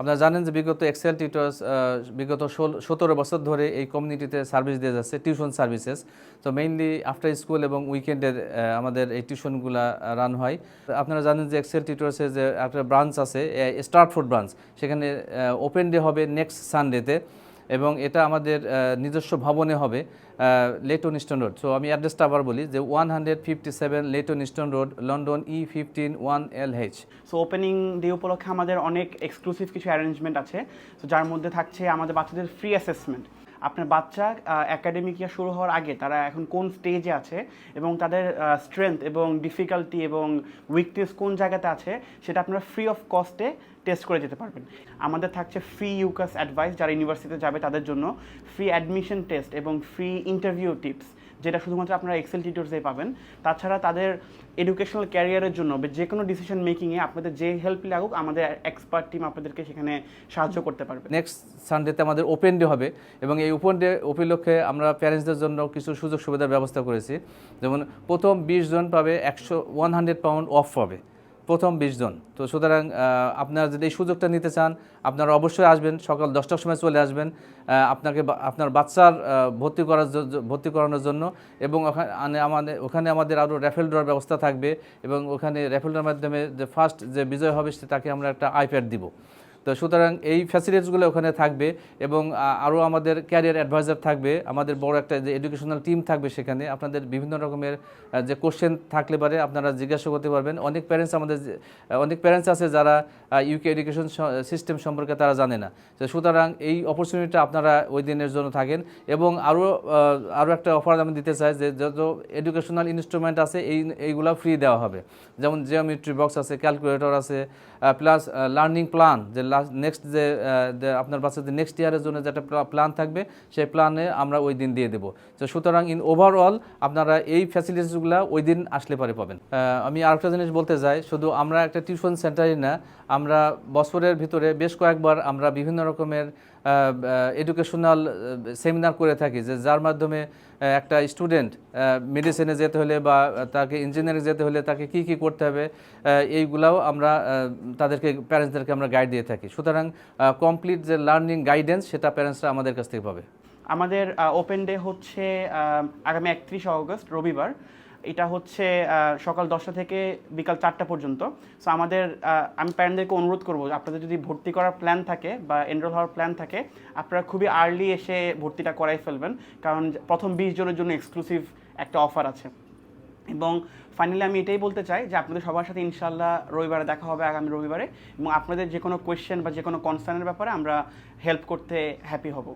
আপনারা জানেন যে বিগত এক্সেল টিউটার্স বিগত সতেরো বছর ধরে এই কমিউনিটিতে সার্ভিস দিয়ে যাচ্ছে টিউশন সার্ভিসেস তো মেইনলি আফটার স্কুল এবং উইকেন্ডের আমাদের এই টিউশনগুলা রান হয়। আপনারা জানেন যে এক্সেল টিউটার্সের যে একটা ব্রাঞ্চ আছে স্টার্টফুড ব্রাঞ্চ সেখানে ওপেন ডে হবে নেক্সট সানডেতে এবং এটা আমাদের নিজস্ব ভবনে হবে লেটন স্টোন রোড সো আমি অ্যাড্রেসটা আবার বলি যে one hundred fifty seven Leytonstone road London E fifteen one L H so opening day উপলক্ষে আমাদের অনেক এক্সক্লুসিভ কিছু অ্যারেঞ্জমেন্ট আছে। যার মধ্যে থাকছে আমাদের বাচ্চাদের ফ্রি অ্যাসেসমেন্ট আপনার বাচ্চা একাডেমিক ইয়ার শুরু হওয়ার আগে তারা এখন কোন স্টেজে আছে এবং তাদের স্ট্রেংথ এবং ডিফিকাল্টি এবং উইকনেস কোন জায়গাতে আছে সেটা আপনারা ফ্রি অফ কস্টে টেস্ট করে যেতে পারবেন। আমাদের থাকছে ফ্রি ইউকাস অ্যাডভাইস যারা ইউনিভার্সিটিতে যাবে তাদের জন্য ফ্রি অ্যাডমিশন টেস্ট এবং ফ্রি ইন্টারভিউ টিপস যেটা শুধুমাত্র আপনারা এক্সেল টিউটর্সে পাবেন। তাছাড়া তাদের এডুকেশনাল ক্যারিয়ারের জন্য যে কোনো ডিসিশন মেকিংয়ে আপনাদের যে হেল্প লাগুক, আমাদের এক্সপার্ট টিম আপনাদেরকে সেখানে সাহায্য করতে পারবে। নেক্সট সানডেতে আমাদের ওপেন ডে হবে এবং এই ওপেন ডে উপলক্ষে আমরা প্যারেন্টসদের জন্য কিছু সুযোগ সুবিধার ব্যবস্থা করেছি। যেমন প্রথম বিশ জন পাবে, একশো ওয়ান হান্ড্রেড পাউন্ড অফ পাবে। প্রথম বিশ জন। তো সুতরাং আপনারা যদি এই সুযোগটা নিতে চান, আপনারা অবশ্যই আসবেন, সকাল দশটার সময় চলে আসবেন আপনাকে আপনার বাচ্চার ভর্তি করার ভর্তি করানোর জন্য এবং ওখানে আমাদের ওখানে আমাদের আরও র্যাফেল ড্রর ব্যবস্থা থাকবে এবং ওখানে র্যাফেল ড্রর মাধ্যমে যে ফার্স্ট যে বিজয় হবে, সে, তাকে আমরা একটা আইপ্যাড দিব। তো সুতরাং এই ফ্যাসিলিটিসগুলো ওখানে থাকবে এবং আরও আমাদের ক্যারিয়ার অ্যাডভাইজার থাকবে, আমাদের বড় একটা যে এডুকেশনাল টিম থাকবে সেখানে। আপনাদের বিভিন্ন রকমের যে কোশ্চেন থাকলে পারে আপনারা জিজ্ঞাসা করতে পারবেন। অনেক প্যারেন্টস আমাদের অনেক প্যারেন্টস আছে যারা ইউকে এডুকেশন সিস্টেম সম্পর্কে তারা জানে না। তো সুতরাং এই অপরচুনিটিটা আপনারা ওই দিনের জন্য থাকেন এবং আরও আরও একটা অফার আমি দিতে চাই যে যত এডুকেশনাল ইনস্ট্রুমেন্ট আছে এই, এইগুলো ফ্রি দেওয়া হবে। যেমন জিওমেট্রি বক্স আছে ক্যালকুলেটর আছে প্লাস লার্নিং প্ল্যান যে নেক্সট যে আপনার বাচ্চাদের নেক্সট ইয়ারের জন্য যেটা প্ল্যান থাকবে, সেই প্ল্যানে আমরা ওই দিন দিয়ে দেবো। তো সুতরাং ইন ওভারঅল আপনারা এই ফ্যাসিলিটিসগুলো ওই দিন আসলে পরে পাবেন। আমি আরেকটা জিনিস বলতে চাই, শুধু আমরা একটা টিউশন সেন্টারই না, আমরা বছরের ভিতরে বেশ কয়েকবার আমরা বিভিন্ন রকমের এডুকেশনাল সেমিনার করে থাকি যে যার মাধ্যমে একটা স্টুডেন্ট মেডিসিনে যেতে হলে বা তাকে ইঞ্জিনিয়ারিং যেতে হলে তাকে কি কি করতে হবে এইগুলাও আমরা তাদেরকে প্যারেন্টসদেরকে আমরা গাইড দিয়ে থাকি। সুতরাং কমপ্লিট যে লার্নিং গাইডেন্স সেটা প্যারেন্টসরা আমাদের কাছ থেকে পাবে। আমাদের ওপেন ডে হচ্ছে আগামী একত্রিশে অগস্ট রবিবার। এটা হচ্ছে সকাল দশটা থেকে বিকাল চারটা পর্যন্ত। সো আমাদের আমি প্যারেন্টদেরকে অনুরোধ করব, আপনাদের যদি ভর্তি করার প্ল্যান থাকে বা এনরোল হওয়ার প্ল্যান থাকে, আপনারা খুবই আর্লি এসে ভর্তিটা করাই ফেলবেন। কারণ প্রথম বিশ জনের জন্য এক্সক্লুসিভ একটা অফার আছে। এবং ফাইনালি আমি এটাই বলতে চাই যে, আপনাদের সবার সাথে ইনশাল্লাহ রবিবারে দেখা হবে, আগামী রবিবারে। এবং আপনাদের যে কোনো কোয়েশ্চেন বা যে কোনো কনসার্নের ব্যাপারে আমরা হেল্প করতে হ্যাপি হব।